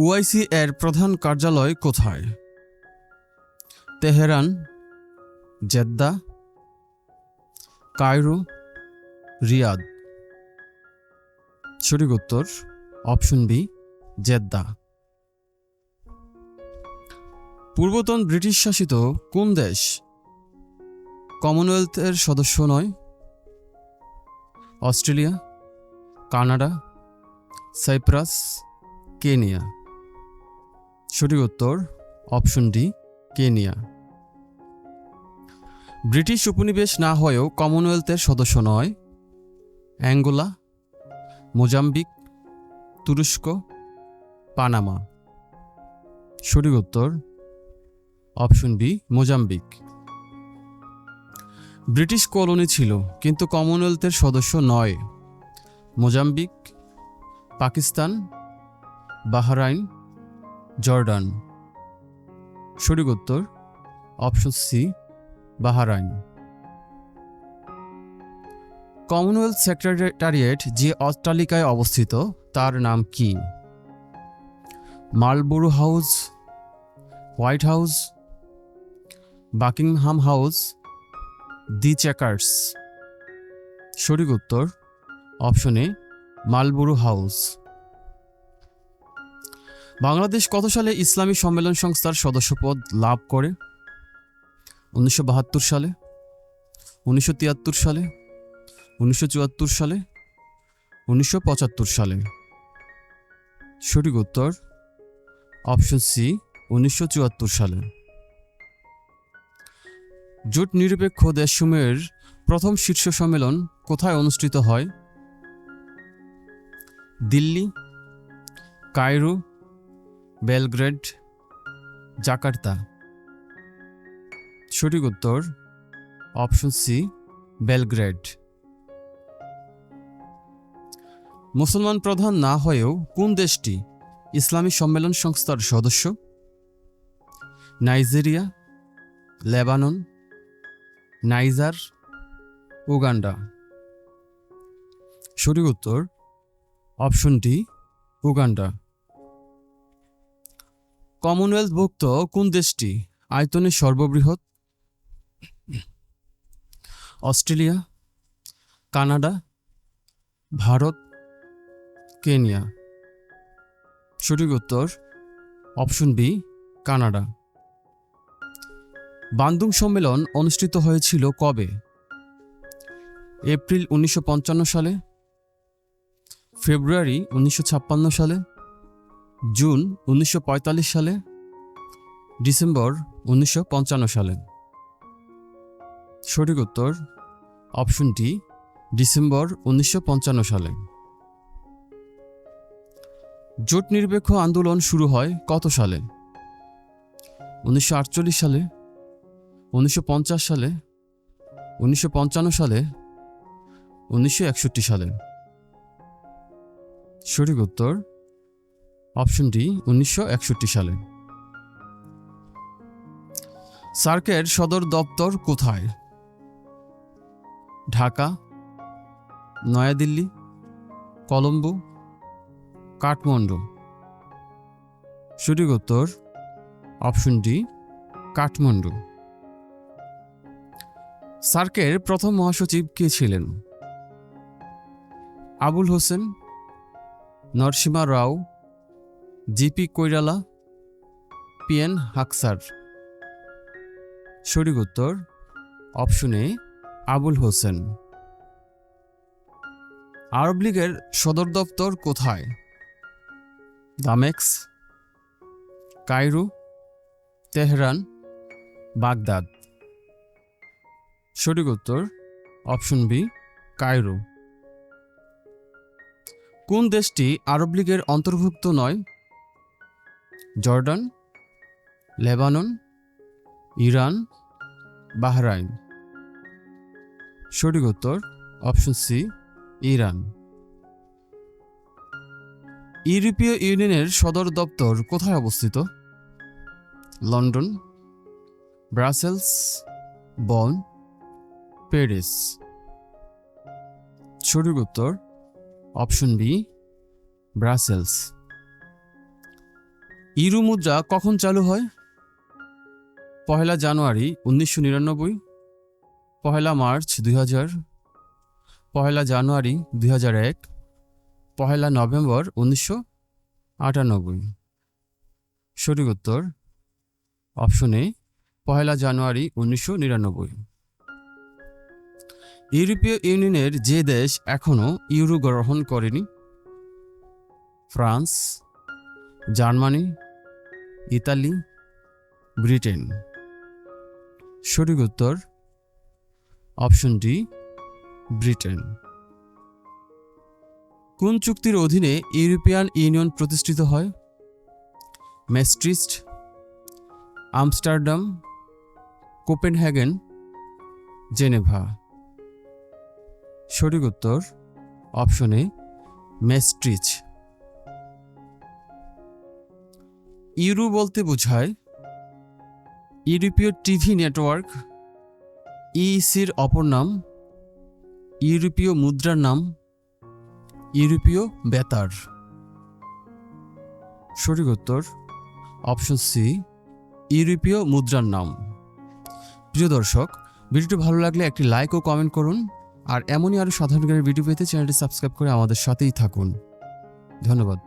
OIC এর প্রধান কার্যালয় কোথায়? Tehran, Jeddah, Cairo, Riyadh. সঠিক উত্তর, অপশন বি, জেদ্দা। পূর্বতন ব্রিটিশ শাসিত কোন দেশ? কমনওয়েলথের সদস্য নয়। Australia, Canada, Cyprus, Kenya. সঠিক উত্তর অপশন ডি, কেনিয়া। ব্রিটিশ উপনিবেশ না হয়েও কমনওয়েলথের সদস্য নয়। অ্যাঙ্গোলা, মোজাম্বিক, তুরস্ক, পানামা। সঠিক উত্তর option B, Mozambique. British colony ছিল, কিন্তু কমনওয়েলথের সদস্য নয়। Mozambique, Pakistan, Bahrain Jordan. সঠিক উত্তর, option C, Bahrain. Commonwealth secretariat যে অট্টালিকায় অবস্থিত, তার নাম কি? Marlborough house, white house, Buckingham house, the Chequers. সঠিক উত্তর, অপশনে মালবোরো হাউস। বাংলাদেশ কত সালে ইসলামী সম্মেলন সংস্থার সদস্যপদ লাভ করে? উনিশশো বাহাত্তর সালে, উনিশশো তিয়াত্তর সালে, উনিশশো চুয়াত্তর সালে, উনিশশো পঁচাত্তর সালে। সঠিক উত্তর, অপশন সি, উনিশশো চুয়াত্তর সালে। জোট নিরপেক্ষ দেশসমূহের প্রথম শীর্ষ সম্মেলন কোথায় অনুষ্ঠিত হয়? Delhi, Cairo Belgrade, Jakarta. সঠিক উত্তর, অপশন সি, বেলগ্রেড। মুসলমান প্রধান না হয়েও কোন দেশটি ইসলামী সম্মেলন সংস্থার সদস্য? Nigeria, Lebanon, Niger, Uganda. সঠিক উত্তর, অপশন ডি, উগান্ডা। কমনওয়েলথভুক্ত কোন দেশটি? আয়তনে সর্ববৃহৎ। Australia, Canada, Bharat, Kenya. সঠিক উত্তর অপশন বি, কানাডা। বান্দুং সম্মেলন অনুষ্ঠিত হয়েছিল কবে? এপ্রিল উনিশশো পঞ্চান্ন সালে, ফেব্রুয়ারি উনিশশো ছাপ্পান্ন সালে জুন উনিশশো পঁয়তাল্লিশ সালে, ডিসেম্বর উনিশশো পঞ্চান্ন সালে। সঠিক উত্তর অপশনটি ডিসেম্বর উনিশশো পঞ্চান্ন সালে। জোট নিরপেক্ষ আন্দোলন শুরু হয় কত সালে? উনিশশো আটচল্লিশ সালে, উনিশশো পঞ্চাশ সালে, উনিশশো পঞ্চান্ন সালে, উনিশশো একষট্টি সালে। সঠিক উত্তর অপশন ডি উনিশশো একষট্টি সালে। সার্কের সদর দপ্তর কোথায়? ঢাকা, নয়াদিল্লি, কলম্বো, কাঠমান্ডু। সঠিক উত্তর অপশন ডি কাঠমান্ডু। সার্কের প্রথম মহাসচিব কে ছিলেন? Abul Hossain, Narasimha Rao G P Koirala P N Haksar. সঠিক উত্তর, অপশন এ, আবুল হোসেন। আরব লীগের সদর দপ্তর কোথায়? Damascus Cairo, Tehran, Baghdad. সঠিক উত্তর, অপশন বি, কায়রো। কোন দেশটি আরব লীগের অন্তর্ভুক্ত নয়? Jordan, Lebanon, Iran, Bahrain. সঠিক উত্তর অপশন সি, ইরান। ইউরোপীয় ইউনিয়নের সদর দপ্তর কোথায় অবস্থিত? London, Brussels, Bonn, Paris. সঠিক উত্তর অপশন বি, ব্রাসেলস। ইউরো মুদ্রা কখন চালু হয়? পহেলা জানুয়ারি উনিশশো নিরানব্বই, পহেলা মার্চ দুই হাজার পহেলা জানুয়ারি দুই হাজার এক, পহেলা নভেম্বর উনিশশো আটানব্বই। সঠিক উত্তর, অপশন এ, পহেলা জানুয়ারি উনিশশো নিরানব্বই। ইউরোপীয় ইউনিয়নের যে দেশ এখনও ইউরো গ্রহণ করেনি, ফ্রান্স, জার্মানি ইতালি, ব্রিটেন। সঠিক উত্তর, অপশন ডি, ব্রিটেন। কোন চুক্তির অধীনে ইউরোপিয়ান ইউনিয়ন প্রতিষ্ঠিত হয়? Maastricht, Amsterdam Copenhagen Geneva. সঠিক উত্তর, অপশনে ম্যাস্ট্রিচ। ইউরো বলতে বোঝায়, ইউরোপীয় টিভি নেটওয়ার্ক, ইইসির অপর নাম, ইউরোপীয় মুদ্রার নাম, ইউরোপীয় বেতার। সঠিক উত্তর, অপশন সি, ইউরোপীয় মুদ্রার নাম। প্রিয় দর্শক, ভিডিওটি ভালো লাগলে একটি লাইক ও কমেন্ট করুন, আর এমনই আরও সাধারণ জ্ঞানের ভিডিও পেতে চ্যানেলটি সাবস্ক্রাইব করে আমাদের সাথেই থাকুন। ধন্যবাদ।